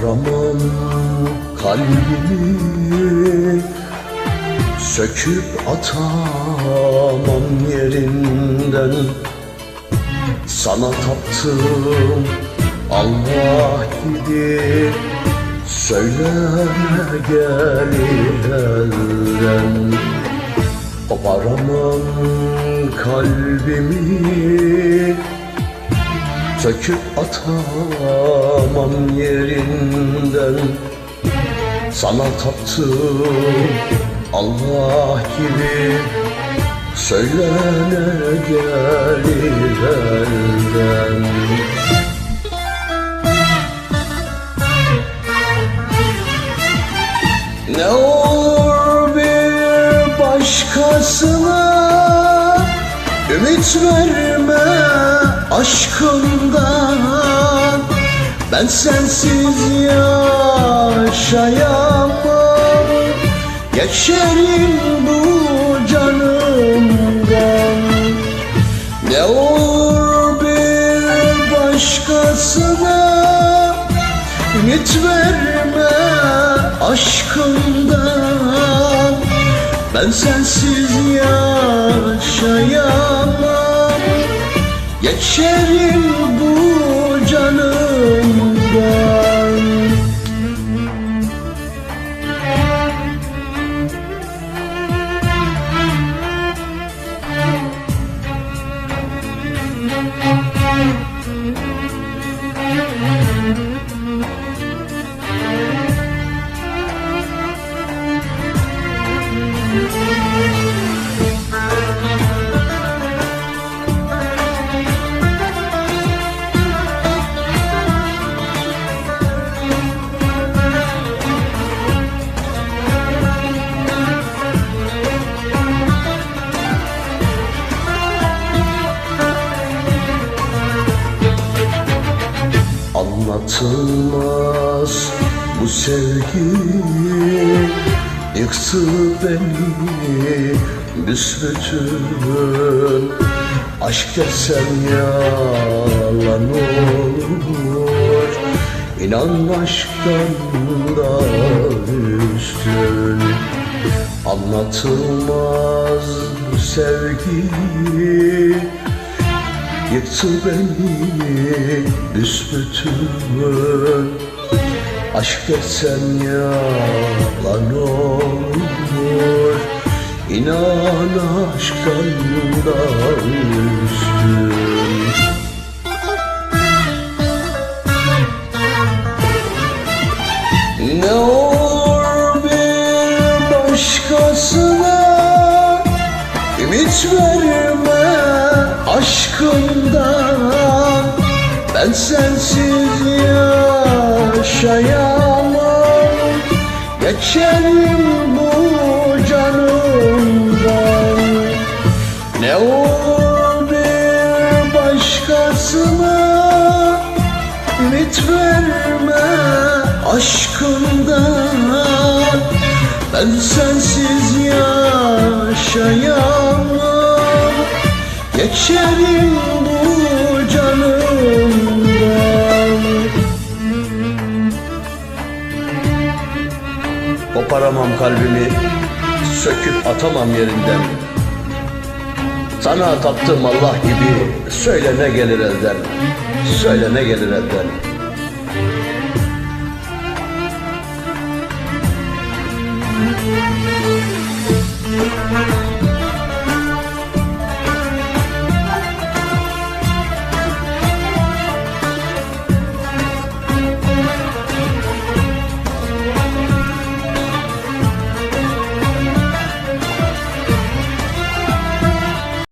Koparamam kalbimi Söküp atamam yerinden. Sana taptım Allah gibi Söyleme gelir elden. Koparamam kalbimi Söküp atamam yerinden. Sana taptım Allah gibi Söylene gelir elden. Ne olur bir başkasına Ümit verme aşkından Ben sensiz yaşayamam. Geçerim bu canımdan. Ne olur bir başkasına Ümit verme aşkından Ben sensiz yaşayamam Geçerim bu canımdan Anlatılmaz bu sevgi Yıktı beni büsbütün. Aşk desem yalan olur İnan aşktan da üstün. Anlatılmaz bu sevgi Yıktı beni büsbütün. Aşk desem yalan olur İnan aşktan da üstün. Ne olur bir başkasına Ümit verme aşkından Ben sensiz yaşayamam. Geçerim bu canımdan. Ne olur bir başkasına Ümit verme aşkından Ben sensiz yaşayamam. Geçerim Koparamam kalbimi Söküp atamam yerinden. Sana taptım Allah gibi Söyle ne gelir elden Söyle ne gelir elden